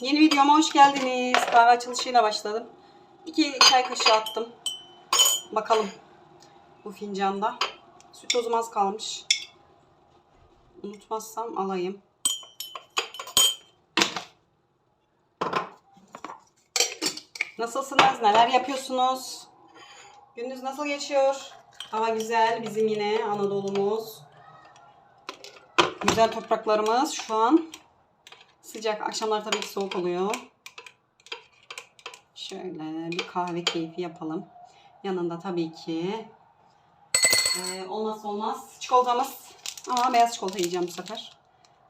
Yeni videoma hoş geldiniz. Kahve açılışıyla başladım. İki çay kaşığı attım. Bakalım bu fincanda. Süt tozum az kalmış. Unutmazsam alayım. Nasılsınız? Neler yapıyorsunuz? Gününüz nasıl geçiyor? Hava güzel. Bizim yine Anadolu'muz. Güzel topraklarımız şu an sıcak. Akşamlar tabii ki soğuk oluyor. Şöyle bir kahve keyfi yapalım. Yanında tabii ki e, olmazsa olmaz çikolatamız. Ama beyaz çikolata yiyeceğim bu sefer.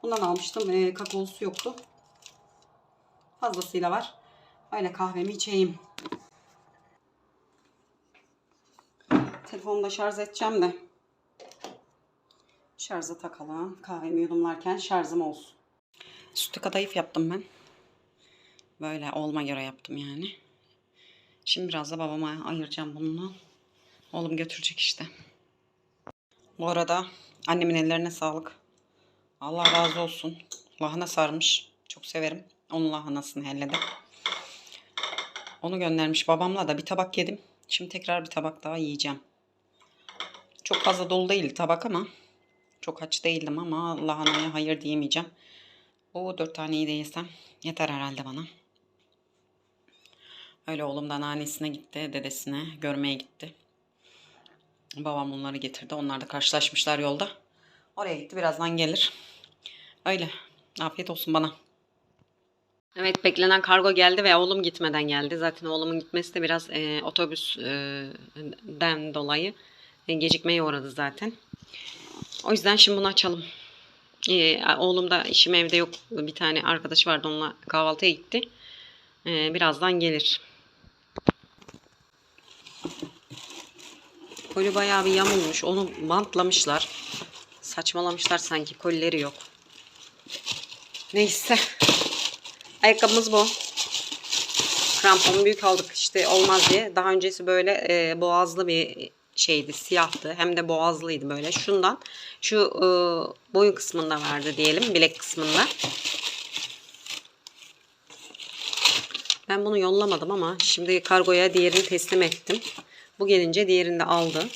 Bundan almıştım. E, kakaosu yoktu. Fazlasıyla var. Öyle kahvemi içeyim. Telefonumu da şarj edeceğim de. Şarja takalım. Kahvemi yudumlarken şarjım olsun. Sütlü kadayıf yaptım ben. Böyle olma göre yaptım yani. Şimdi biraz da babama ayıracağım bunu. Oğlum götürecek işte. Bu arada annemin ellerine sağlık. Allah razı olsun. Lahana sarmış. Çok severim. Onun lahanasını helledim. Onu göndermiş babamla da bir tabak yedim. Şimdi tekrar bir tabak daha yiyeceğim. Çok fazla dolu değil tabak ama çok aç değildim ama lahanaya hayır diyemeyeceğim. O dört taneyi de yesem yeter herhalde bana. Öyle oğlum da anneannesine gitti, dedesine görmeye gitti. Babam onları getirdi. Onlar da karşılaşmışlar yolda. Oraya gitti. Birazdan gelir. Öyle. Afiyet olsun bana. Evet beklenen kargo geldi ve oğlum gitmeden geldi. Zaten oğlumun gitmesi de biraz e, otobüsten dolayı e, gecikmeye uğradı zaten. O yüzden şimdi bunu açalım. Ee, oğlum da işim evde yok. Bir tane arkadaşı vardı onunla kahvaltıya gitti. Ee, birazdan gelir. Koli bayağı bir yamulmuş. Onu bantlamışlar. Saçmalamışlar sanki. Kolileri yok. Neyse. Ayakkabımız bu. Krampon büyük aldık işte olmaz diye. Daha öncesi böyle e, boğazlı bir şeydi siyahtı hem de boğazlıydı böyle. Şundan şu e, boyun kısmında vardı diyelim bilek kısmında. Ben bunu yollamadım ama şimdi kargoya diğerini teslim ettim. Bu gelince diğerini de aldı.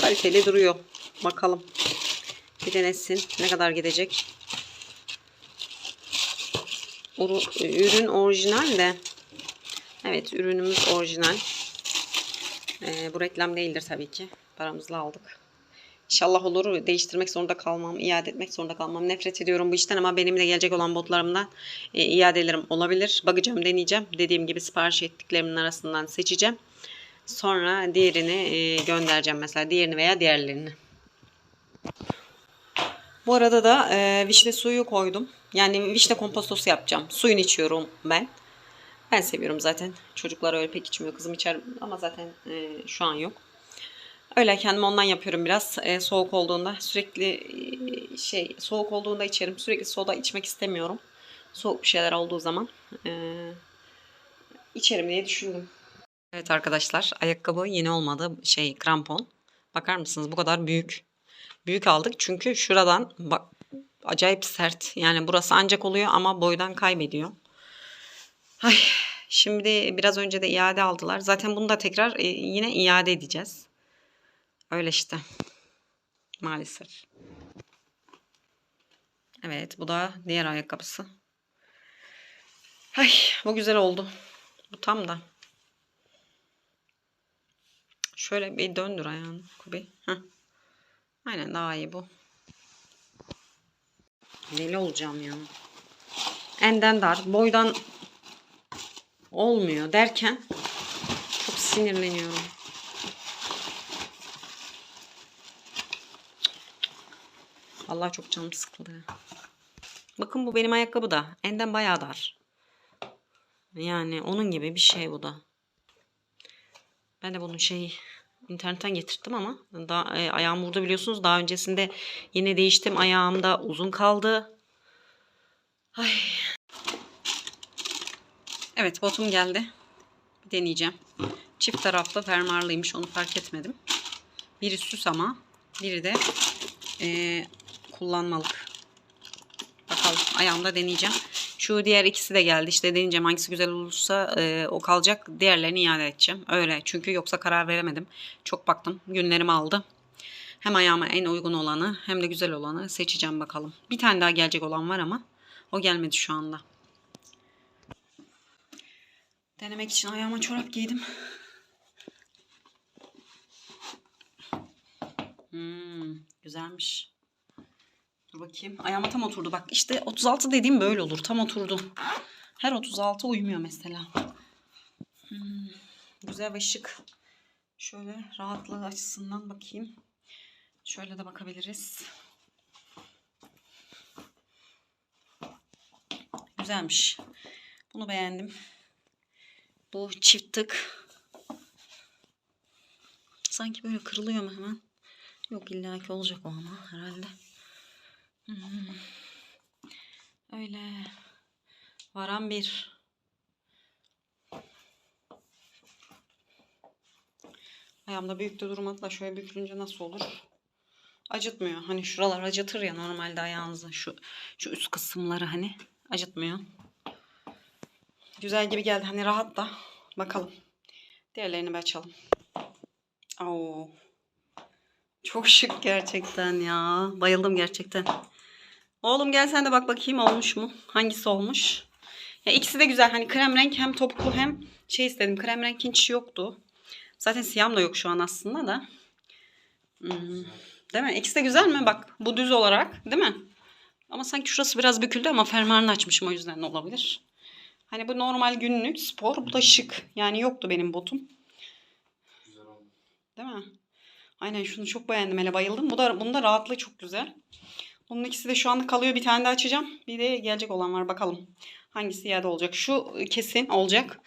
Kaliteli duruyor. Bakalım. Bir denesin ne kadar gidecek. Ürün orijinal de. Evet ürünümüz orijinal ee, bu reklam değildir tabii ki. Paramızla aldık. İnşallah olur. Değiştirmek zorunda kalmam, iade etmek zorunda kalmam. Nefret ediyorum bu işten ama benim de gelecek olan botlarımdan e, iadelerim olabilir. Bakacağım, deneyeceğim. Dediğim gibi sipariş ettiklerimin arasından seçeceğim. Sonra diğerini e, göndereceğim mesela. Diğerini veya diğerlerini. Bu arada da e, vişne suyu koydum. Yani vişne kompostosu yapacağım. Suyunu içiyorum ben. Ben seviyorum zaten. Çocuklar öyle pek içmiyor. Kızım içer ama zaten e, şu an yok. Öyle kendim ondan yapıyorum biraz. E, soğuk olduğunda sürekli e, şey soğuk olduğunda içerim. Sürekli soda içmek istemiyorum. Soğuk bir şeyler olduğu zaman e, içerim diye düşündüm. Evet arkadaşlar ayakkabı yeni olmadı. Şey krampon. Bakar mısınız bu kadar büyük. Büyük aldık çünkü şuradan bak acayip sert. Yani burası ancak oluyor ama boydan kaybediyor. Ay, şimdi biraz önce de iade aldılar. Zaten bunu da tekrar e, yine iade edeceğiz. Öyle işte. Maalesef. Evet bu da diğer ayakkabısı. Ay bu güzel oldu. Bu tam da. Şöyle bir döndür ayağını Kubi. Heh. Aynen daha iyi bu. Deli olacağım ya. Enden dar. Boydan olmuyor derken çok sinirleniyorum. Allah çok canım sıkıldı. Bakın bu benim ayakkabı da. Enden bayağı dar. Yani onun gibi bir şey bu da. Ben de bunun şeyi internetten getirdim ama daha, e, ayağım burada biliyorsunuz. Daha öncesinde yine değiştim. Ayağımda uzun kaldı. Ay Evet botum geldi. Deneyeceğim. Çift taraflı fermuarlıymış onu fark etmedim. Biri süs ama biri de e, kullanmalık. Bakalım ayağımda deneyeceğim. Şu diğer ikisi de geldi. İşte deneyeceğim hangisi güzel olursa e, o kalacak. Diğerlerini iade edeceğim. Öyle. Çünkü yoksa karar veremedim. Çok baktım. Günlerimi aldı. Hem ayağıma en uygun olanı hem de güzel olanı seçeceğim bakalım. Bir tane daha gelecek olan var ama o gelmedi şu anda. Denemek için ayağıma çorap giydim. Hmm, güzelmiş. Dur bakayım. Ayağıma tam oturdu. Bak işte 36 dediğim böyle olur. Tam oturdu. Her 36 uymuyor mesela. Hmm, güzel ve şık. Şöyle rahatlığı açısından bakayım. Şöyle de bakabiliriz. Güzelmiş. Bunu beğendim. Bu çift tık. Sanki böyle kırılıyor mu hemen? Yok illaki olacak o ama herhalde. Hmm. Öyle. Varan bir. Ayağımda büyük de durmakla şöyle bükülünce nasıl olur? Acıtmıyor. Hani şuralar acıtır ya normalde ayağınızı. Şu, şu üst kısımları hani acıtmıyor. Güzel gibi geldi. Hani rahat da. Bakalım. Diğerlerini bir açalım. Oo. Çok şık gerçekten ya. Bayıldım gerçekten. Oğlum gel sen de bak bakayım olmuş mu? Hangisi olmuş? Ya ikisi de güzel. Hani krem renk hem topuklu hem şey istedim. Krem renk hiç yoktu. Zaten siyahım da yok şu an aslında da. Hmm. Değil mi? İkisi de güzel mi? Bak bu düz olarak değil mi? Ama sanki şurası biraz büküldü ama fermuarını açmışım o yüzden de olabilir. Hani bu normal günlük spor. Bu da şık. Yani yoktu benim botum. Güzel oldu. Değil mi? Aynen şunu çok beğendim. Hele bayıldım. Bu da, bunun da rahatlığı çok güzel. Bunun ikisi de şu anda kalıyor. Bir tane daha açacağım. Bir de gelecek olan var. Bakalım. Hangisi iade olacak? Şu kesin olacak.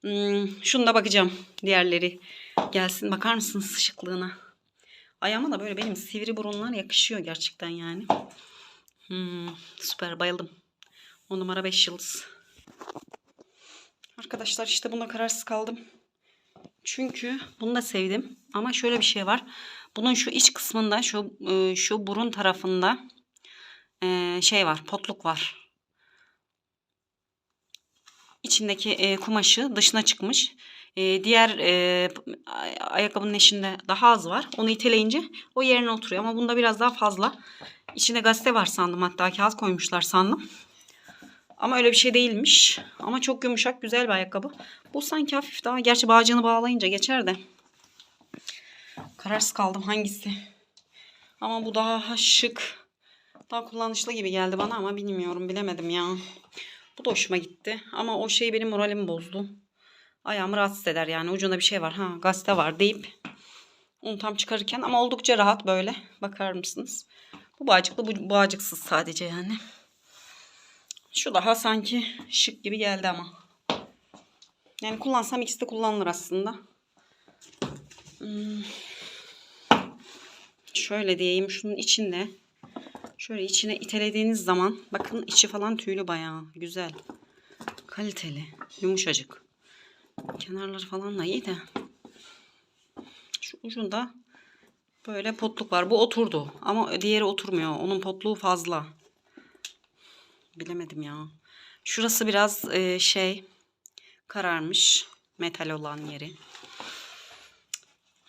Hmm, şunu da bakacağım. Diğerleri gelsin. Bakar mısınız şıklığına? Ayağıma da böyle benim sivri burunlar yakışıyor gerçekten yani. Hmm, süper bayıldım. O numara 5 yıldız. Arkadaşlar işte bunda kararsız kaldım. Çünkü bunu da sevdim. Ama şöyle bir şey var. Bunun şu iç kısmında şu e, şu burun tarafında e, şey var. Potluk var. İçindeki e, kumaşı dışına çıkmış. Diğer ay- ayakkabının eşinde daha az var. Onu iteleyince o yerine oturuyor. Ama bunda biraz daha fazla. İçinde gazete var sandım. Hatta kağıt koymuşlar sandım. Ama öyle bir şey değilmiş. Ama çok yumuşak, güzel bir ayakkabı. Bu sanki hafif daha. Gerçi bağcığını bağlayınca geçer de. Kararsız kaldım hangisi. Ama bu daha şık. Daha kullanışlı gibi geldi bana ama bilmiyorum. Bilemedim ya. Bu da hoşuma gitti. Ama o şey benim moralimi bozdu. Ayağımı rahatsız eder yani. Ucunda bir şey var. Ha gazete var deyip onu tam çıkarırken ama oldukça rahat böyle. Bakar mısınız? Bu bağcıklı bu bağcıksız sadece yani. Şu daha sanki şık gibi geldi ama. Yani kullansam ikisi de kullanılır aslında. Hmm. Şöyle diyeyim şunun içinde. Şöyle içine itelediğiniz zaman bakın içi falan tüylü bayağı güzel. Kaliteli, yumuşacık. Kenarları falan da iyi de. Şu ucunda böyle potluk var. Bu oturdu ama diğeri oturmuyor. Onun potluğu fazla. Bilemedim ya. Şurası biraz e, şey kararmış. Metal olan yeri.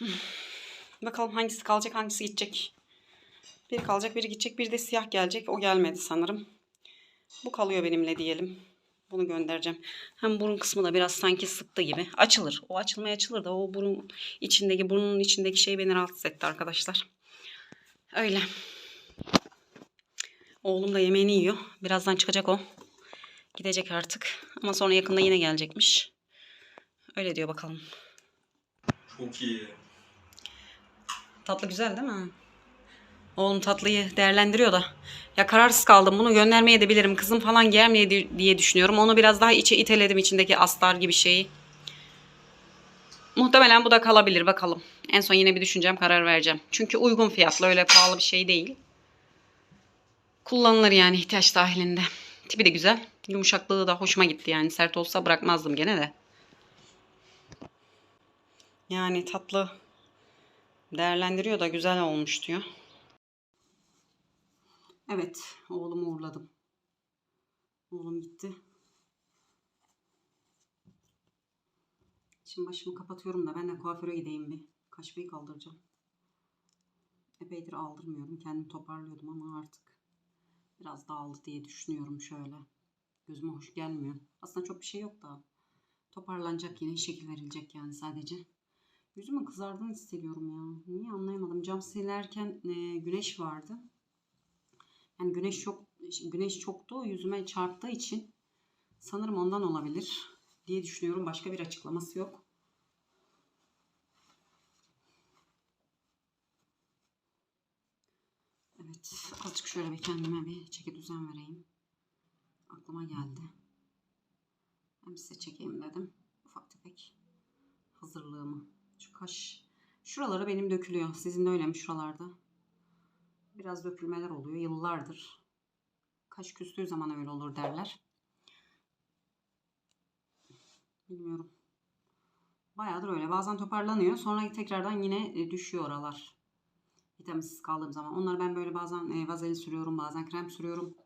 Bakalım hangisi kalacak hangisi gidecek. Biri kalacak biri gidecek. Bir de siyah gelecek. O gelmedi sanırım. Bu kalıyor benimle diyelim. Bunu göndereceğim. Hem burun kısmı da biraz sanki sıktı gibi. Açılır. O açılmaya açılır da o burun içindeki burnun içindeki şey beni rahatsız etti arkadaşlar. Öyle. Oğlum da yemeğini yiyor. Birazdan çıkacak o. Gidecek artık. Ama sonra yakında yine gelecekmiş. Öyle diyor bakalım. Çok iyi. Tatlı güzel değil mi? Oğlum tatlıyı değerlendiriyor da. Ya kararsız kaldım. Bunu göndermeye de bilirim. Kızım falan diye- diye düşünüyorum. Onu biraz daha içe iteledim içindeki astar gibi şeyi. Muhtemelen bu da kalabilir bakalım. En son yine bir düşüneceğim karar vereceğim. Çünkü uygun fiyatlı öyle pahalı bir şey değil. Kullanılır yani ihtiyaç dahilinde. Tipi de güzel. Yumuşaklığı da hoşuma gitti yani. Sert olsa bırakmazdım gene de. Yani tatlı değerlendiriyor da güzel olmuş diyor. Evet, oğlumu uğurladım. Oğlum gitti. Şimdi başımı kapatıyorum da ben de kuaföre gideyim bir. Kaşmayı kaldıracağım. Epeydir aldırmıyorum. Kendim toparlıyordum ama artık biraz dağıldı diye düşünüyorum şöyle. Gözüme hoş gelmiyor. Aslında çok bir şey yok da toparlanacak yine şekil verilecek yani sadece. Yüzümün kızardığını hissediyorum ya. Niye anlayamadım. Cam silerken e, güneş vardı. Yani güneş çok güneş çoktu yüzüme çarptığı için sanırım ondan olabilir diye düşünüyorum. Başka bir açıklaması yok. Evet, azıcık şöyle bir kendime bir çeki düzen vereyim. Aklıma geldi. Hem size çekeyim dedim. Ufak tefek hazırlığımı. Şu kaş, şuraları benim dökülüyor. Sizin de öyle mi şuralarda? Biraz dökülmeler oluyor yıllardır. Kaş küstüğü zaman öyle olur derler. Bilmiyorum. Bayağıdır öyle. Bazen toparlanıyor. Sonra tekrardan yine e, düşüyor oralar. Vitaminsiz kaldığım zaman. Onları ben böyle bazen e, vazelin sürüyorum. Bazen krem sürüyorum.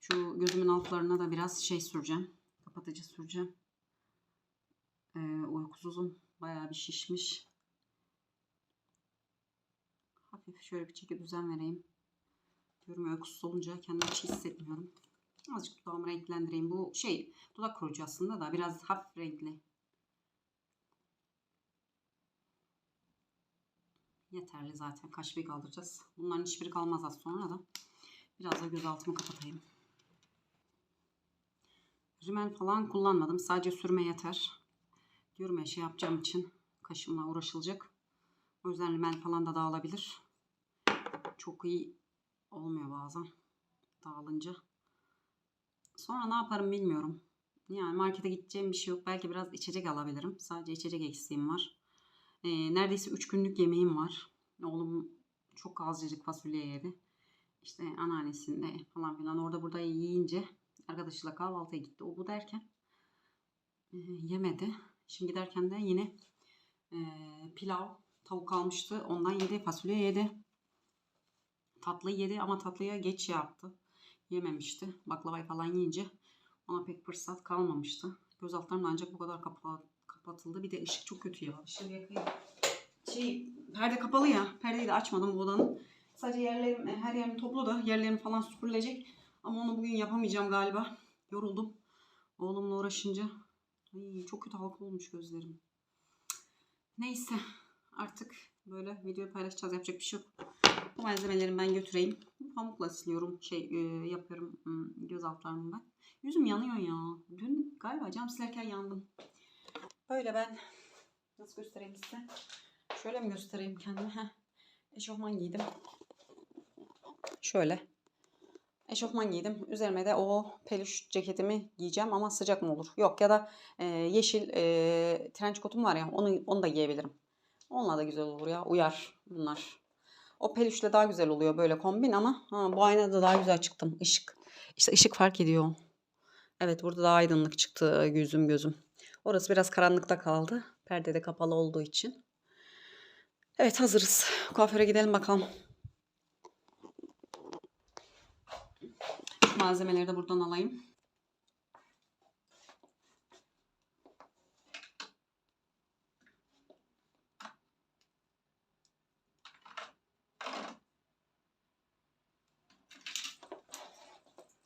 Şu gözümün altlarına da biraz şey süreceğim. Kapatıcı süreceğim. E, uykusuzum. Bayağı bir şişmiş. Hafif şöyle bir çeki düzen vereyim. Diyorum uykusuz olunca kendimi hiç hissetmiyorum. Azıcık dudağımı renklendireyim. Bu şey dudak kurucu aslında da biraz hafif renkli. Yeterli zaten. Kaşmayı kaldıracağız. Bunların hiçbiri kalmaz az sonra da. Biraz da göz altımı kapatayım. Rimel falan kullanmadım. Sadece sürme yeter. Diyorum ya şey yapacağım için kaşımla uğraşılacak. O yüzden rimel falan da dağılabilir. Çok iyi olmuyor bazen dağılınca. Sonra ne yaparım bilmiyorum. Yani markete gideceğim bir şey yok. Belki biraz içecek alabilirim. Sadece içecek eksiğim var. Ee, neredeyse 3 günlük yemeğim var. Oğlum çok azıcık fasulye yedi. İşte anneannesinde falan filan orada burada yiyince arkadaşıyla kahvaltıya gitti. O bu derken e, yemedi. Şimdi giderken de yine e, pilav, tavuk almıştı. Ondan yedi, fasulye yedi. Tatlı yedi ama tatlıya geç yaptı. Yememişti. Baklavayı falan yiyince ona pek fırsat kalmamıştı. Göz altlarım da ancak bu kadar kapa- kapatıldı. Bir de ışık çok kötü ya. Işığı yakayım. Şey, perde kapalı ya. Perdeyi de açmadım bu odanın. Sadece yerlerim, her yerim toplu da yerlerim falan süpürülecek. Ama onu bugün yapamayacağım galiba. Yoruldum. Oğlumla uğraşınca. Ay, çok kötü halka olmuş gözlerim. Neyse artık böyle video paylaşacağız. Yapacak bir şey yok. Bu malzemelerimi ben götüreyim. Pamukla siliyorum. Şey e, yapıyorum hmm, göz altlarımı ben. Yüzüm yanıyor ya. Dün galiba cam silerken yandım. Böyle ben nasıl göstereyim size? Şöyle mi göstereyim kendimi? Heh. Eşofman giydim. Şöyle. Eşofman giydim. Üzerime de o peluş ceketimi giyeceğim ama sıcak mı olur? Yok ya da e, yeşil e, trench coat'um var ya onu onu da giyebilirim. Onunla da güzel olur ya. Uyar bunlar. O peluşla daha güzel oluyor böyle kombin ama ha, bu aynada daha güzel çıktım. Işık. İşte ışık fark ediyor. Evet burada daha aydınlık çıktı gözüm gözüm. Orası biraz karanlıkta kaldı. Perde de kapalı olduğu için. Evet hazırız. Kuaföre gidelim bakalım. Malzemeleri de buradan alayım.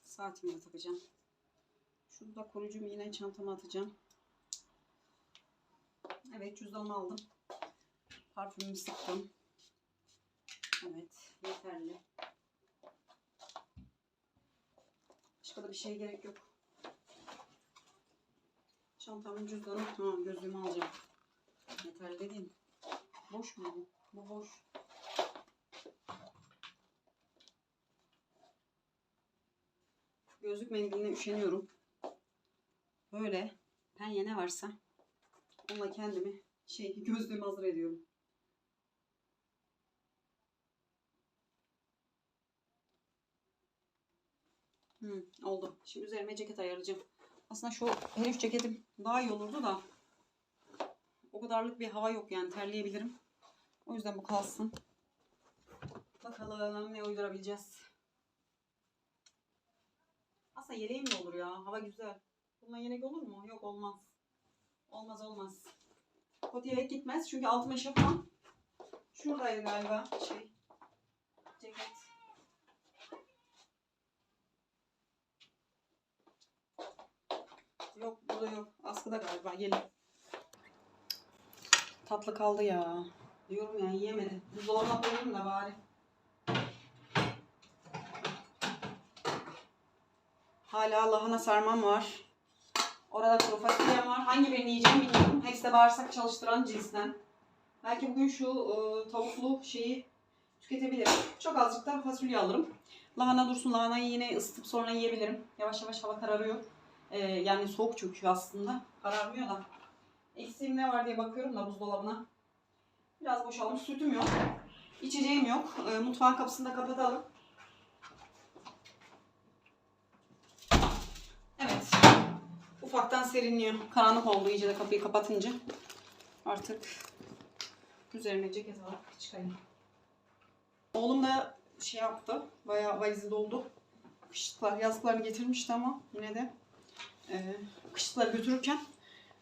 Saatimi de takacağım. Şunu da koruyucumu yine çantama atacağım. Evet cüzdanımı aldım. Parfümümü sıktım. Evet yeterli. Başka da bir şeye gerek yok. Çantamın cüzdanı. Tamam gözlüğümü alacağım. Yeterli dediğim. Boş mu bu? Bu boş. Gözlük mendiline üşeniyorum. Böyle penye ne varsa onunla kendimi şey gözlüğümü hazır ediyorum. Hı, oldu. Şimdi üzerime ceket ayarlayacağım. Aslında şu herif ceketim daha iyi olurdu da o kadarlık bir hava yok yani terleyebilirim. O yüzden bu kalsın. Bakalım ne uydurabileceğiz. Aslında yeleğim de olur ya. Hava güzel. Bununla yelek olur mu? Yok olmaz. Olmaz olmaz. Kot yelek gitmez çünkü altıma şapam. Şuradaydı galiba şey. Ceket. Yok burada yok. Askıda galiba. Gelin. Tatlı kaldı ya. Diyorum ya yiyemedim. Buzdolabına koyayım da bari. Hala lahana sarmam var. Orada kuru fasulyem var. Hangi birini yiyeceğim bilmiyorum. Hepsi de bağırsak çalıştıran cinsten. Belki bugün şu e, tavuklu şeyi tüketebilirim. Çok azıcık da fasulye alırım. Lahana dursun. Lahanayı yine ısıtıp sonra yiyebilirim. Yavaş yavaş hava kararıyor. E, yani soğuk çöküyor aslında. Kararmıyor da. Eksiğim ne var diye bakıyorum da buzdolabına. Biraz boşalmış. Sütüm yok. İçeceğim yok. E, mutfağın kapısını da kapatalım. Evet. Ufaktan serinliyor. Karanlık oldu iyice de kapıyı kapatınca. Artık üzerine ceket alıp çıkayım. Oğlum da şey yaptı. Bayağı valizi doldu. Kışlıklar, yazlıklarını getirmişti ama yine de e, kışlıkları götürürken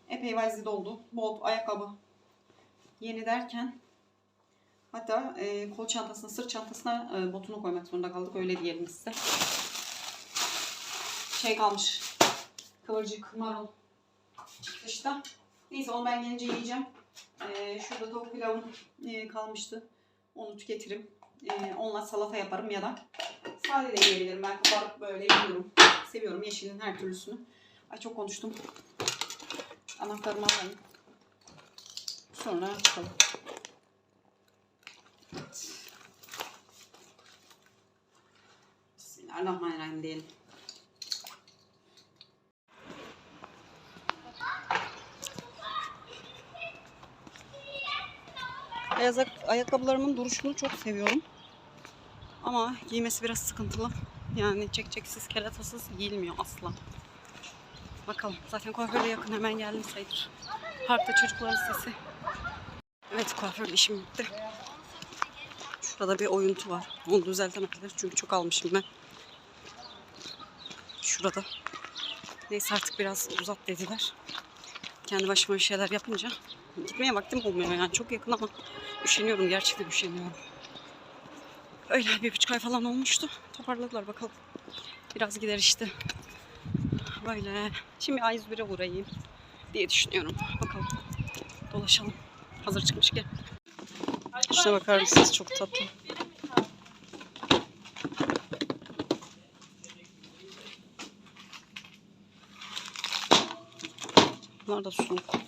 epey valizi doldu. Bol ayakkabı yeni derken hatta e, kol çantasına, sırt çantasına e, botunu koymak zorunda kaldık. Öyle diyelim size. Şey kalmış. Kıvırcık, marul dışta. Neyse onu ben gelince yiyeceğim. Ee, şurada tavuk pilavım e, kalmıştı. Onu tüketirim. Ee, onunla salata yaparım ya da sade de yiyebilirim. Ben kabarık böyle yiyorum. Seviyorum yeşilin her türlüsünü. Ay çok konuştum. Anahtarımı alayım. Sonra çıkalım. Evet. Bismillahirrahmanirrahim diyelim. Beyaz ak- ayakkabılarımın duruşunu çok seviyorum. Ama giymesi biraz sıkıntılı. Yani çekçeksiz, keratasız giyilmiyor asla. Bakalım. Zaten kuaföre yakın hemen geldim sayılır. Parkta çocukların sesi. Evet kuaför işim bitti. Şurada bir oyuntu var. Onu düzeltemedim çünkü çok almışım ben. Şurada. Neyse artık biraz uzat dediler. Kendi başıma bir şeyler yapınca gitmeye vaktim olmuyor yani çok yakın ama üşeniyorum gerçekten üşeniyorum. Öyle bir buçuk ay falan olmuştu. Toparladılar bakalım. Biraz gider işte. Böyle. Şimdi A101'e uğrayayım diye düşünüyorum. Bakalım. Dolaşalım. Hazır çıkmışken. Şuna bakar mısınız? Çok tatlı. Bunlar da soğuk.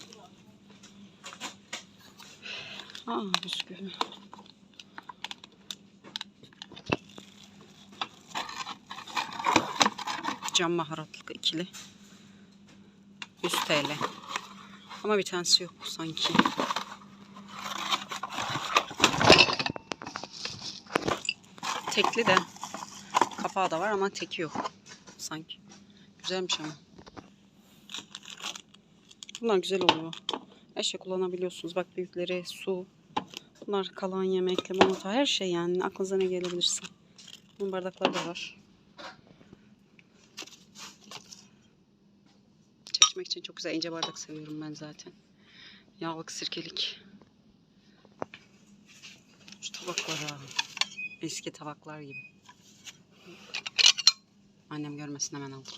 Aa bisküvi. Cam baharatlık ikili. 100 TL. Ama bir tanesi yok sanki. Tekli de. Kapağı da var ama teki yok. Sanki. Güzelmiş ama. Bunlar güzel oluyor. Her şey kullanabiliyorsunuz. Bak büyükleri su. Bunlar kalan yemek, limonata her şey yani. Aklınıza ne gelebilirse. Bunun bardakları da var. Çekmek için çok güzel ince bardak seviyorum ben zaten. Yağlık, sirkelik. Şu tabaklara. Eski tabaklar gibi. Annem görmesin hemen aldım.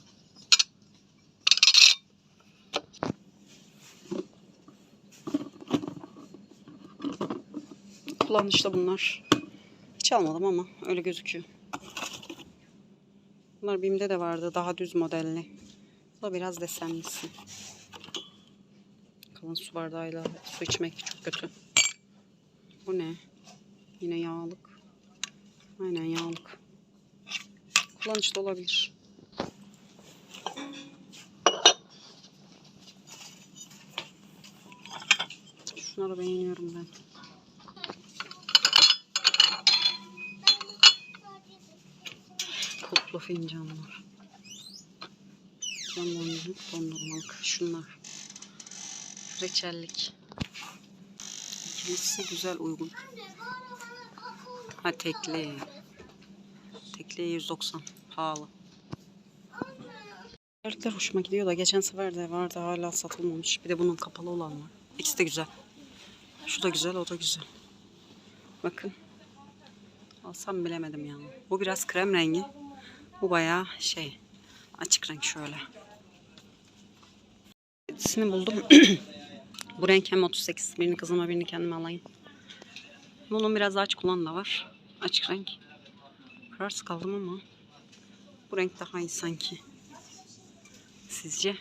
Kullanışlı bunlar. Hiç almadım ama öyle gözüküyor. Bunlar BİM'de de vardı. Daha düz modelli. Bu da biraz desenlisi. Kalın su bardağıyla su içmek çok kötü. Bu ne? Yine yağlık. Aynen yağlık. Kullanışlı olabilir. Şunları beğeniyorum ben. Fincanlar. Boncuk, dondurmalık. Şunlar. Reçellik. İkincisi güzel uygun. Ha tekli. Tekli 190. Pahalı. Terlikler hoşuma gidiyor da geçen sefer de vardı hala satılmamış. Bir de bunun kapalı olan var. İkisi de güzel. Şu da güzel, o da güzel. Bakın. Alsam bilemedim yani. Bu biraz krem rengi. Bu bayağı şey açık renk şöyle. İkisini buldum. Bu renk hem 38. Birini kızıma birini kendime alayım. Bunun biraz açık olan da var. Açık renk. Kararsız kaldım ama bu renk daha iyi sanki. Sizce?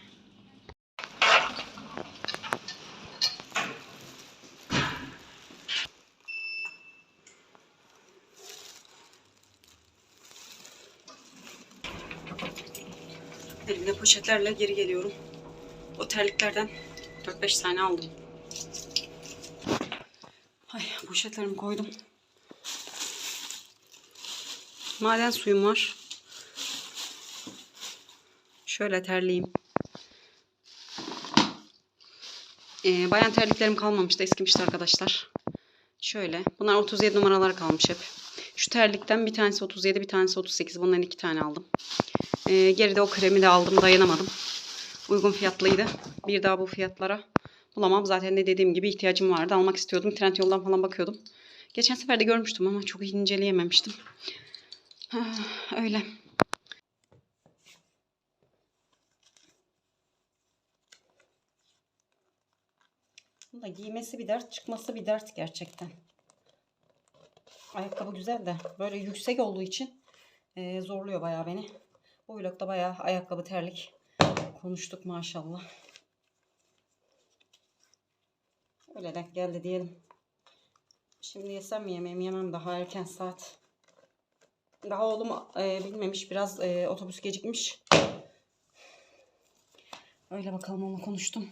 Poşetlerle geri geliyorum. O terliklerden 4-5 tane aldım. Ay poşetlerimi koydum. Maden suyum var. Şöyle terleyeyim. Ee, bayan terliklerim kalmamıştı. Eskimişti arkadaşlar. Şöyle. Bunlar 37 numaralar kalmış hep. Şu terlikten bir tanesi 37 bir tanesi 38. Bundan iki tane aldım. Ee, geride o kremi de aldım. Dayanamadım. Uygun fiyatlıydı. Bir daha bu fiyatlara bulamam. Zaten de dediğim gibi ihtiyacım vardı. Almak istiyordum. Trendyol'dan falan bakıyordum. Geçen sefer de görmüştüm ama çok inceleyememiştim. Ha, öyle. Bunu da giymesi bir dert, çıkması bir dert gerçekten. Ayakkabı güzel de böyle yüksek olduğu için eee, zorluyor bayağı beni. Bu vlogda bayağı ayakkabı terlik konuştuk maşallah. Öyle denk geldi diyelim. Şimdi yesem mi yemeğimi yemem daha erken saat. Daha oğlum eee, bilmemiş biraz eee, otobüs gecikmiş. Öyle bakalım onunla konuştum.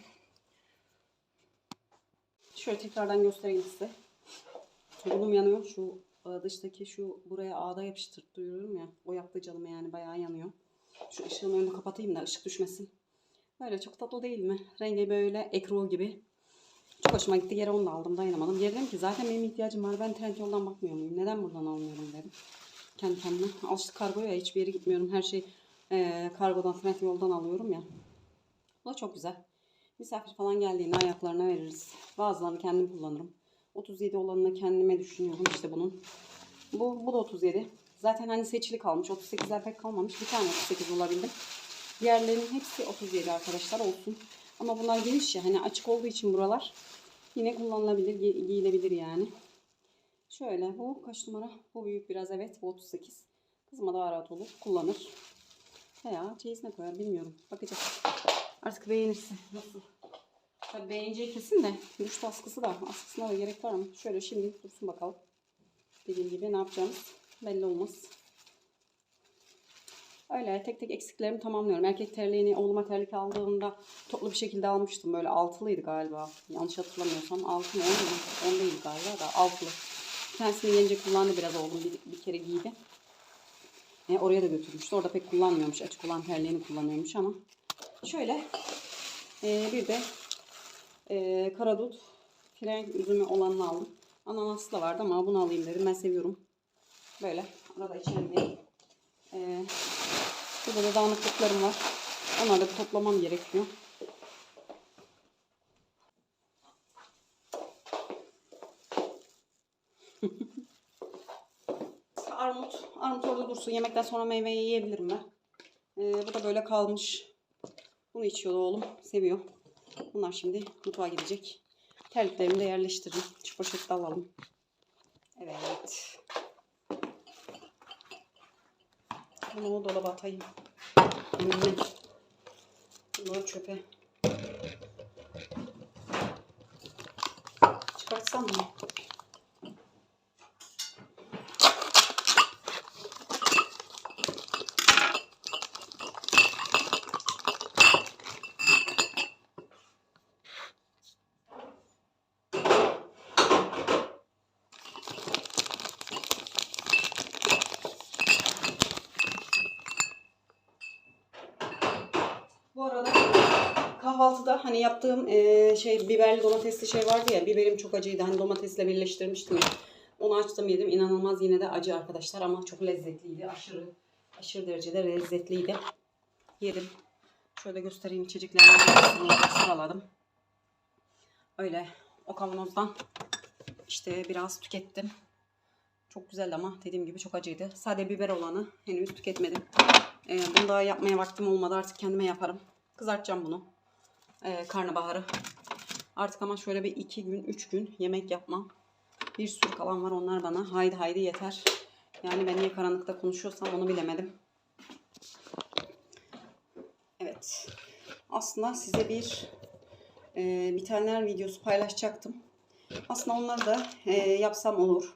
Şöyle tekrardan göstereyim size. Kolum yanıyor. Şu e, dıştaki şu buraya ağda yapıştırtıyorum ya. O yaptı canıma yani bayağı yanıyor. Şu ışığın önünü kapatayım da ışık düşmesin. Böyle çok tatlı değil mi? Rengi böyle ekru gibi. Çok hoşuma gitti. Geri onu da aldım. Dayanamadım. Geri dedim ki zaten benim ihtiyacım var. Ben Trendyol'dan bakmıyor muyum? Neden buradan almıyorum dedim. Kendi kendime. Alıştık kargoya hiçbir yere gitmiyorum. Her şey e, kargodan Trendyol'dan alıyorum ya. Bu da çok güzel. Misafir falan geldiğinde ayaklarına veririz. Bazılarını kendim kullanırım. 37 olanını kendime düşünüyorum işte bunun. Bu, bu da 37. Zaten hani seçili kalmış. 38'ler pek kalmamış. Bir tane 38 olabildim. Diğerlerinin hepsi 37 arkadaşlar olsun. Ama bunlar geniş ya hani açık olduğu için buralar yine kullanılabilir, gi- giyilebilir yani. Şöyle bu kaç numara? Bu büyük biraz evet bu 38. Kızıma daha rahat olur. Kullanır. Veya çeyizine koyar bilmiyorum. Bakacağız. Artık beğenirse. Nasıl? Tabii beğeneceği kesin de güçlü askısı da askısına da gerek var mı? Şöyle şimdi dursun bakalım. Dediğim gibi ne yapacağımız belli olmaz. Öyle tek tek eksiklerimi tamamlıyorum. Erkek terliğini oğluma terlik aldığımda toplu bir şekilde almıştım. Böyle altılıydı galiba. Yanlış hatırlamıyorsam. Altı mı? On? On değil galiba da altılı. Bir tanesini yenge kullandı biraz oğlum. Bir, bir kere giydi. E, oraya da götürmüştü. Orada pek kullanmıyormuş. Açık olan terliğini kullanıyormuş ama. Şöyle e, bir de e, karadut fren üzümü olanını aldım. Ananaslı da vardı ama bunu alayım dedim. Ben seviyorum. Böyle arada içelim diye. E, burada da dağınıklıklarım var. Onları da toplamam gerekiyor. Armut. Armut orada dursun. Yemekten sonra meyveyi yiyebilirim ben. E, bu da böyle kalmış. Bunu içiyor oğlum. Seviyor. Bunlar şimdi mutfağa gidecek. Terliklerimi de yerleştiririm. Şu poşeti de alalım. Evet. Bunu dolaba atayım. Bunları çöpe. Çıkartsam mı? Bu arada kahvaltıda hani yaptığım eee, şey biberli domatesli şey vardı ya. Biberim çok acıydı. Hani domatesle birleştirmiştim. Onu açtım yedim. İnanılmaz yine de acı arkadaşlar ama çok lezzetliydi. Aşırı aşırı derecede lezzetliydi. Yedim. Şöyle göstereyim içeceklerimi sıraladım. Öyle o kavanozdan işte biraz tükettim. Çok güzel ama dediğim gibi çok acıydı. Sade biber olanı henüz tüketmedim. Ee, bunu daha yapmaya vaktim olmadı. Artık kendime yaparım. Kızartacağım bunu. Ee, karnabaharı. Artık ama şöyle bir iki gün, üç gün yemek yapmam. Bir sürü kalan var. Onlar bana haydi haydi yeter. Yani ben niye karanlıkta konuşuyorsam onu bilemedim. Evet. Aslında size bir e, bitenler videosu paylaşacaktım. Aslında onları da e, yapsam olur.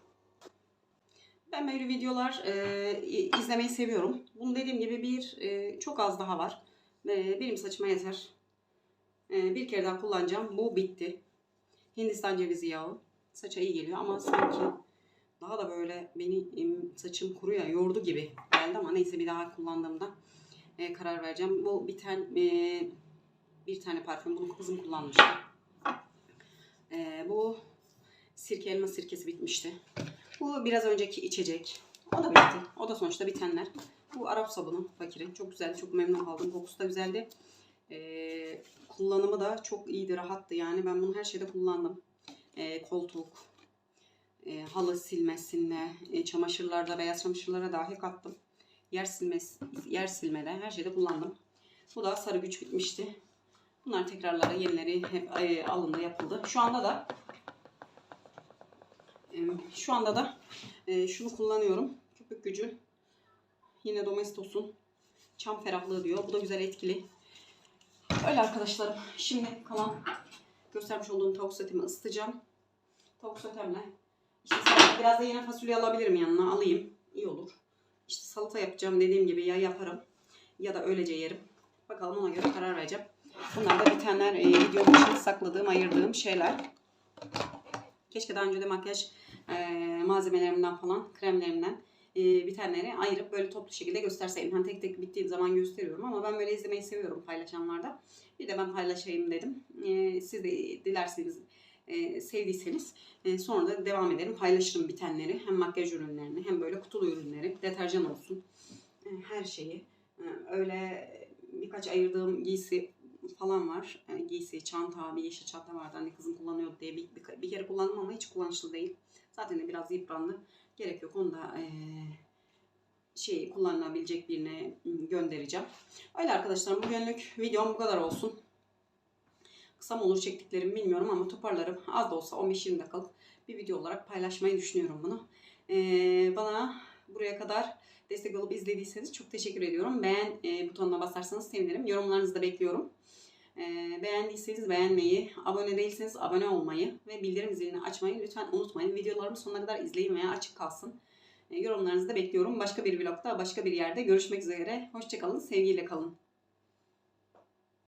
Ben böyle videolar e, izlemeyi seviyorum. Bunu dediğim gibi bir e, çok az daha var. E, benim saçıma yeter. E, bir kere daha kullanacağım. Bu bitti. Hindistan cevizi yağı. Saça iyi geliyor ama sanki daha da böyle beni em, saçım kuru ya yordu gibi geldi ama neyse bir daha kullandığımda e, karar vereceğim. Bu biten e, bir tane parfüm. Bunu kızım kullanmıştı. E, bu sirke elma sirkesi bitmişti. Bu biraz önceki içecek. O da bitti. O da sonuçta bitenler. Bu Arap sabunu fakirin. Çok güzel. Çok memnun kaldım. Kokusu da güzeldi. E, kullanımı da çok iyiydi. Rahattı yani. Ben bunu her şeyde kullandım. E, koltuk, e, halı silmesinde, e, çamaşırlarda, beyaz çamaşırlara dahi kattım. Yer silmesi, yer silmede her şeyde kullandım. Bu da sarı güç bitmişti. Bunlar tekrarları, yenileri hep e, alındı, yapıldı. Şu anda da şu anda da e, şunu kullanıyorum. Köpük gücü. Yine Domestos'un çam ferahlığı diyor. Bu da güzel etkili. Öyle arkadaşlarım. Şimdi kalan göstermiş olduğum tavuk sotemi ısıtacağım. Tavuk sotemle işte biraz da yine fasulye alabilirim yanına. Alayım. İyi olur. İşte salata yapacağım dediğim gibi ya yaparım ya da öylece yerim. Bakalım ona göre karar vereceğim. Bunlar da bitenler e, videom için sakladığım, ayırdığım şeyler. Keşke daha önce de makyaj malzemelerimden falan, kremlerimden e, bitenleri ayırıp böyle toplu şekilde gösterseydim. Hani tek tek bittiği zaman gösteriyorum ama ben böyle izlemeyi seviyorum paylaşanlarda. Bir de ben paylaşayım dedim. E, siz de dilerseniz e, sevdiyseniz e, sonra da devam ederim. Paylaşırım bitenleri. Hem makyaj ürünlerini hem böyle kutulu ürünleri. Deterjan olsun. E, her şeyi. E, öyle birkaç ayırdığım giysi falan var. E, giysi, çanta, bir yeşil çanta vardı. Hani kızım kullanıyordu diye bir, bir, bir kere kullandım ama hiç kullanışlı değil. Zaten de biraz yıprandı. Gerek yok. Onu da e, şey kullanılabilecek birine göndereceğim. Öyle arkadaşlar bugünlük videom bu kadar olsun. Kısa mı olur çektiklerim bilmiyorum ama toparlarım. Az da olsa 15-20 dakikalık bir video olarak paylaşmayı düşünüyorum bunu. Ee, bana buraya kadar destek olup izlediyseniz çok teşekkür ediyorum. Beğen e, butonuna basarsanız sevinirim. Yorumlarınızı da bekliyorum. Ee, beğendiyseniz beğenmeyi, abone değilseniz abone olmayı ve bildirim zilini açmayı lütfen unutmayın. Videolarımı sonuna kadar izleyin veya açık kalsın. Ee, yorumlarınızı da bekliyorum. Başka bir vlogda, başka bir yerde görüşmek üzere. Hoşçakalın, sevgiyle kalın.